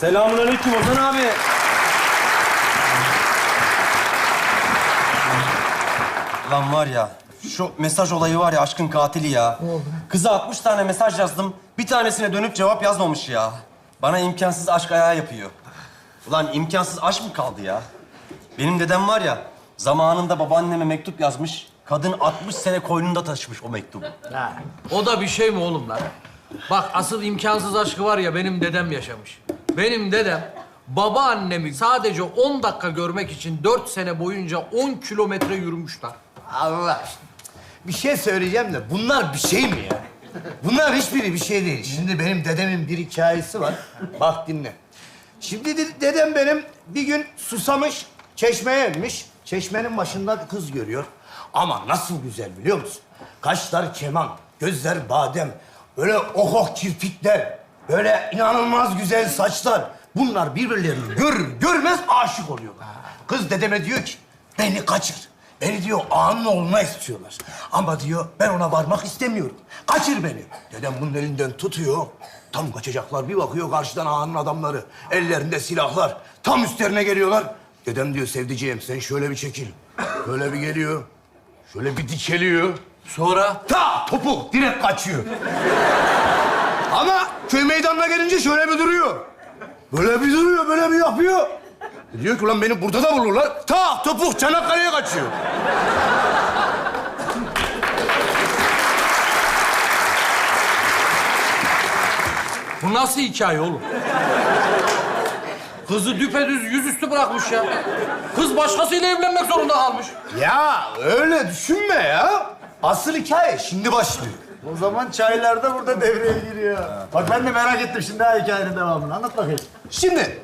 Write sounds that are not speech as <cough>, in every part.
Selamünaleyküm Ozan abi. Lan var ya, şu mesaj olayı var ya aşkın katili ya. Kıza 60 tane mesaj yazdım. Bir tanesine dönüp cevap yazmamış ya. Bana imkansız aşk ayağı yapıyor. Ulan imkansız aşk mı kaldı ya? Benim dedem var ya, zamanında babaanneme mektup yazmış. Kadın 60 sene koynunda taşımış o mektubu. O da bir şey mi oğlum lan? Bak asıl imkansız aşkı var ya benim dedem yaşamış. Benim dedem babaannemi sadece 10 dakika görmek için 4 sene boyunca 10 kilometre yürümüş lan. Allah aşkına. Bir şey söyleyeceğim de bunlar bir şey mi ya? Bunlar hiçbiri bir şey değil. Şimdi benim dedemin bir hikayesi var. Bak dinle. Şimdi de- dedem benim bir gün susamış, çeşmeye inmiş. Çeşmenin başında kız görüyor. Ama nasıl güzel biliyor musun? Kaşlar keman, gözler badem, böyle ok ok kirpikler, böyle inanılmaz güzel saçlar. Bunlar birbirlerini görür görmez aşık oluyorlar. Kız dedeme diyor ki, beni kaçır. Beni diyor ağanın oğluna istiyorlar. Ama diyor ben ona varmak istemiyorum. Kaçır beni. Dedem bunun elinden tutuyor. Tam kaçacaklar. Bir bakıyor karşıdan ağanın adamları. Ellerinde silahlar. Tam üstlerine geliyorlar. Dedem diyor sevdiceğim sen şöyle bir çekil. Böyle bir geliyor. Şöyle bir dikeliyor. Sonra Ta topuk direkt kaçıyor. Ama köy meydanına gelince şöyle bir duruyor. Böyle bir duruyor, böyle bir yapıyor. Diyor ki ulan beni burada da bulurlar. Ta topuk Çanakkale'ye kaçıyor. bu nasıl hikaye oğlum? Kızı düpedüz yüzüstü bırakmış ya. Kız başkasıyla evlenmek zorunda kalmış. Ya öyle düşünme ya. Asıl hikaye şimdi başlıyor. O zaman çaylar da burada devreye giriyor. Bak ben de merak ettim şimdi ha hikayenin devamını. Anlat bakayım. Şimdi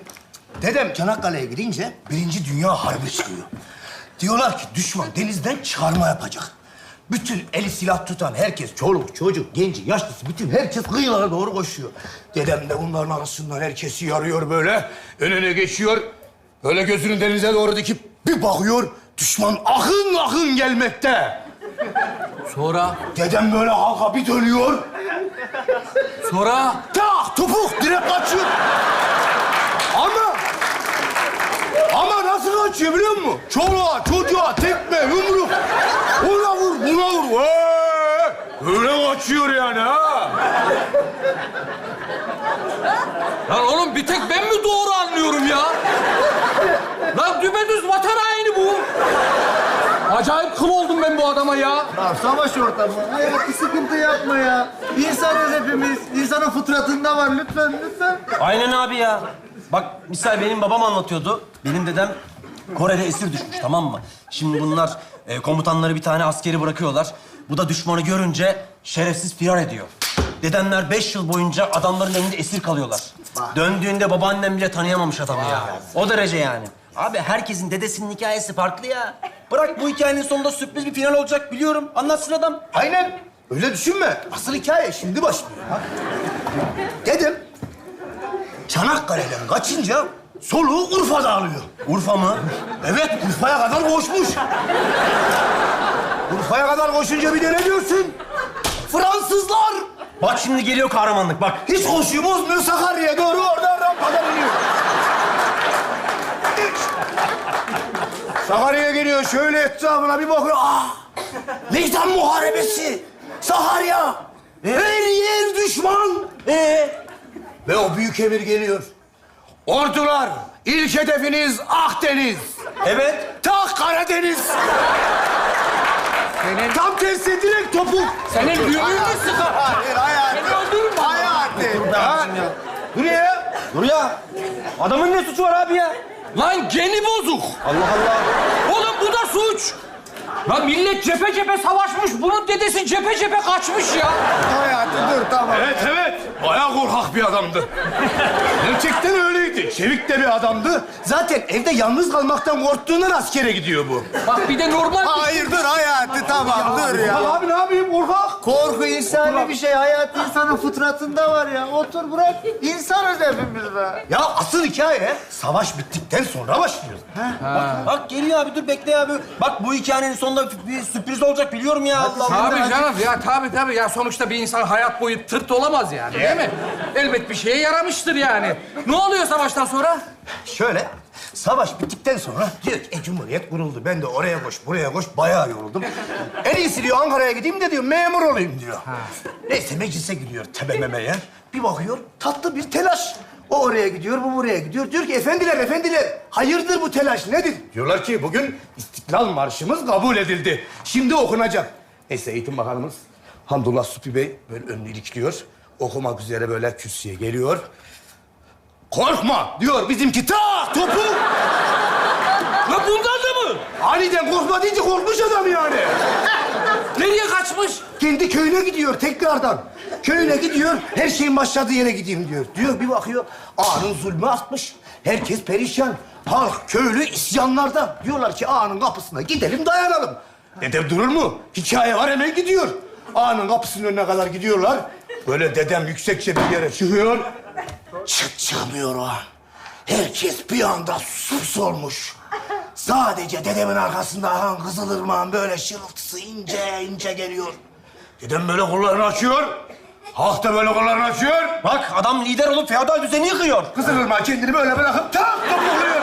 dedem Çanakkale'ye gidince Birinci Dünya Harbi çıkıyor. Diyorlar ki düşman denizden çıkarma yapacak. Bütün eli silah tutan herkes, çoluk, çocuk, genci, yaşlısı, bütün herkes kıyılara doğru koşuyor. Dedem de bunların arasından herkesi yarıyor böyle. Önüne geçiyor. Böyle gözünü denize doğru dikip bir bakıyor. Düşman akın akın gelmekte. Sonra, Dedem böyle halka bir dönüyor. sonra Tak topuk direkt kaçıyor. Ama ama nasıl kaçıyor biliyor musun? Çoluğa, çocuğa, tekme, yumruk. Ona vur, buna vur. Vay! Öyle kaçıyor yani ha. Lan oğlum bir tek ben mi doğru anlıyorum ya? Lan düpedüz. Acayip kıl oldum ben bu adama ya. Ya savaş ortamı. Hayatı sıkıntı yapma ya. İnsanız hepimiz. İnsanın fıtratında var. Lütfen, lütfen. Aynen abi ya. Bak misal benim babam anlatıyordu. Benim dedem Kore'de esir düşmüş tamam mı? Şimdi bunlar e, komutanları bir tane askeri bırakıyorlar. Bu da düşmanı görünce şerefsiz firar ediyor. Dedemler beş yıl boyunca adamların elinde esir kalıyorlar. Döndüğünde babaannem bile tanıyamamış adamı ya. O derece yani. Abi herkesin dedesinin hikayesi farklı ya. Bırak bu hikayenin sonunda sürpriz bir final olacak biliyorum. Anlatsın adam. Aynen. Öyle düşünme. Asıl hikaye şimdi başlıyor. Ha? Dedem Çanakkale'den kaçınca soluğu Urfa'da alıyor. Urfa mı? Evet, Urfa'ya kadar koşmuş. Urfa'ya kadar koşunca bir de ne diyorsun? Fransızlar Bak şimdi geliyor kahramanlık bak. hiç koşuyu bozmuyor Sakarya'ya doğru oradan rampadan iniyor. Sakarya'ya geliyor şöyle etrafına bir bakıyor. Ah! Meydan muharebesi. Sakarya. Her yer düşman. Ee? Ve o büyük emir geliyor. Ordular, ilk hedefiniz Akdeniz. Evet. Tak Karadeniz. Tam tersi direkt topuk. Senin düğünün mü sıkar? Hayır, hayatım. Beni öldürün bana. Hayatım. Ne ya? Dur ya. Adamın ne suçu var abi ya? Lan geni bozuk. Allah Allah. Oğlum bu da suç. Lan millet cephe cephe savaşmış. Bunun dedesi cephe cephe kaçmış ya. Hayatım dur tamam. Evet evet. Bayağı korkak bir adamdı. Gerçekten öyleydi. Çevik de bir adamdı. Zaten evde yalnız kalmaktan korktuğundan askere gidiyor bu. Bak bir de normal Hayır dur hayatı tamam dur ya. Abi ne yapayım korkak? Korku insani bir şey. Hayat insanın fıtratında var ya. Otur bırak. İnsanız hepimiz be. Ya asıl hikaye savaş bittikten sonra başlıyor. Bak, bak geliyor abi dur bekle abi. Bak bu hikayenin sonunda bir sürpriz olacak biliyorum ya Allah. Tabii canım ya tabii tabii ya sonuçta bir insan hayat boyu tırt olamaz yani. Değil mi? Elbet bir şeye yaramıştır yani. Ne oluyor savaştan sonra? Şöyle, savaş bittikten sonra diyor ki, e, Cumhuriyet kuruldu. Ben de oraya koş, buraya koş, bayağı yoruldum. En iyisi diyor Ankara'ya gideyim de diyor, memur olayım diyor. Neyse meclise gidiyor tebememeye. Bir bakıyor, tatlı bir telaş. O oraya gidiyor, bu buraya gidiyor. Diyor ki, efendiler, efendiler, hayırdır bu telaş, nedir? Diyorlar ki, bugün İstiklal Marşımız kabul edildi. Şimdi okunacak. Neyse, Eğitim Bakanımız Hamdullah Supi Bey böyle önünü ilikliyor. Okumak üzere böyle kürsüye geliyor. Korkma diyor bizimki tak topu. La bundan da mı? Aniden korkma deyince korkmuş adam yani. Nereye kaçmış? Kendi köyüne gidiyor tekrardan. Köyüne gidiyor, her şeyin başladığı yere gideyim diyor. Diyor bir bakıyor, ağanın zulmü artmış. Herkes perişan. Halk, köylü isyanlarda. Diyorlar ki ağanın kapısına gidelim dayanalım. Dedem durur mu? Hikaye var hemen gidiyor. Ağanın kapısının önüne kadar gidiyorlar. Böyle dedem yüksekçe bir yere çıkıyor. Çık çıkmıyor o. Herkes bir anda sus olmuş. Sadece dedemin arkasında akan Kızılırmak'ın böyle şırıltısı ince ince geliyor. Dedem böyle kollarını açıyor. Halk da böyle kollarını açıyor. Bak adam lider olup feodal düzeni yıkıyor. Kızılırmak kendini böyle bırakıp tak topukluyor.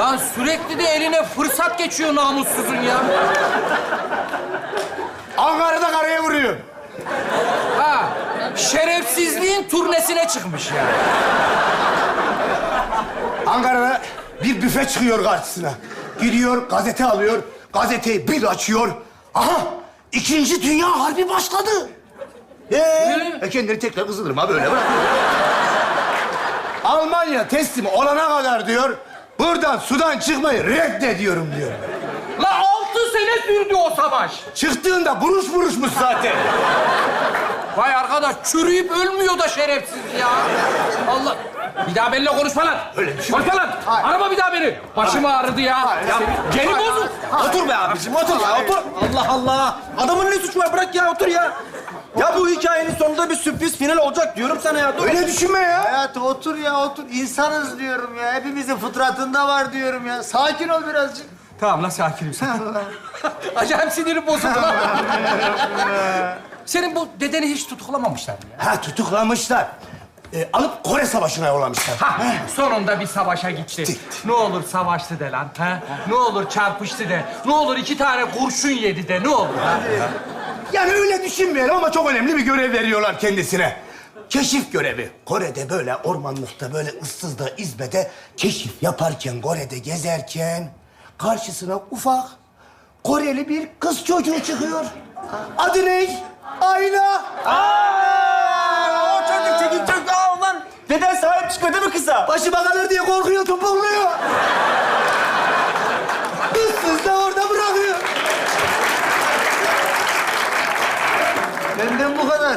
Lan sürekli de eline fırsat geçiyor namussuzun ya. Ankara'da karaya vuruyor. Şerefsizliğin turnesine çıkmış yani. Ankara'da bir büfe çıkıyor karşısına. Gidiyor, gazete alıyor. Gazeteyi bir açıyor. Aha! İkinci Dünya Harbi başladı. Ee, e kendini tekrar Kızılırmak'a böyle bırakıyor. Almanya teslim olana kadar diyor, buradan sudan çıkmayı reddediyorum diyor. La altı sene sürdü o savaş. Çıktığında buruş buruşmuş zaten. Arkadaş çürüyüp ölmüyor da şerefsiz ya. Allah. Bir daha benimle konuşma lan. Öyle bir şey Konuşma lan. Arama bir daha beni. Başım ağrıdı ya. ya geri bozuk. Otur be abicim, otur ya, otur. Allah Allah. Adamın ne suçu var? Bırak ya, otur ya. Ya bu hikayenin sonunda bir sürpriz final olacak diyorum sana ya. Dur. Öyle düşünme ya. Hayatım otur ya otur. İnsanız diyorum ya. Hepimizin fıtratında var diyorum ya. Sakin ol birazcık. Tamam lan sakinim. <laughs> Acayip sinirim bozuldu lan. <laughs> Senin bu dedeni hiç tutuklamamışlar mı ya? Ha tutuklamışlar. Ee, alıp Kore Savaşı'na yollamışlar. Ha, sonunda bir savaşa gitti. Ne olur savaştı de lan. Ha? Ne olur çarpıştı de. Ne olur iki tane kurşun yedi de. Ne olur ha? Yani öyle düşünmeyelim ama çok önemli bir görev veriyorlar kendisine. Keşif görevi. Kore'de böyle ormanlıkta, böyle ıssızda, izbede keşif yaparken, Kore'de gezerken... ...karşısına ufak Koreli bir kız çocuğu çıkıyor. Adı ne? Ayla. Aa, o çocuk çekik çocuk. Aa ulan. Deden sahip çıkıyor değil mi kıza? Başıma kalır diye korkuyor, topukluyor. Kızsız da orada bırakıyor. Benden bu kadar.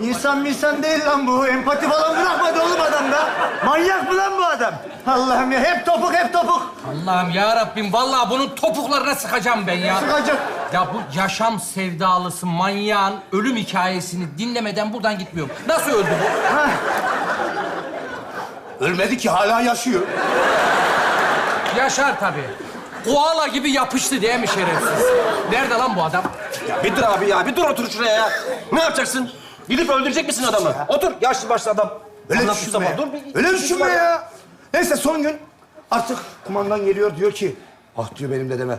İnsan insan değil lan bu. Empati falan bırakmadı oğlum adamda. Manyak mı lan bu adam? Allah'ım ya hep topuk hep topuk. Allah'ım ya Rabbim vallahi bunun topuklarına sıkacağım ben ya. Sıkacak. Ya bu yaşam sevdalısı manyağın ölüm hikayesini dinlemeden buradan gitmiyorum. Nasıl öldü bu? Hah, Ölmedi ki, hala yaşıyor. Yaşar tabii. Koala gibi yapıştı değil mi şerefsiz? Nerede lan bu adam? Ya bir dur abi ya, bir dur otur şuraya ya. Ne yapacaksın? Gidip öldürecek misin adamı? Otur, yaşlı başlı adam. Öyle Anlat düşünme ya. Dur bir... Öyle düşünme ya. Neyse son gün artık kumandan geliyor diyor ki... Ah diyor benim dedeme.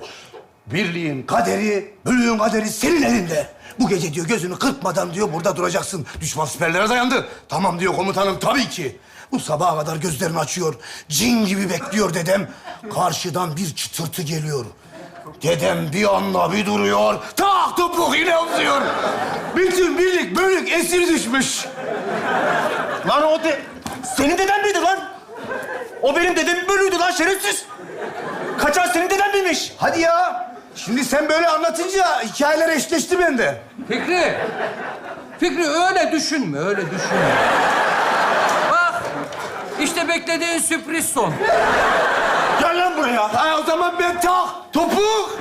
Birliğin kaderi, bölüğün kaderi senin elinde. Bu gece diyor gözünü kırpmadan diyor burada duracaksın. Düşman siperlere dayandı. Tamam diyor komutanım tabii ki. Bu sabaha kadar gözlerini açıyor. Cin gibi bekliyor dedem. Karşıdan bir çıtırtı geliyor. Dedem bir anda bir duruyor. Tak topuk yine uzuyor. Bütün birlik bölük esir düşmüş. Lan o de... Senin deden miydi lan? O benim dedemin bölüydü lan şerefsiz. Kaçan senin deden miymiş? Hadi ya. Şimdi sen böyle anlatınca hikayeler eşleşti bende. Fikri. Fikri öyle düşünme, öyle düşünme. Bak, işte beklediğin sürpriz son. Gel lan buraya. Ha, o zaman ben tak, topuk.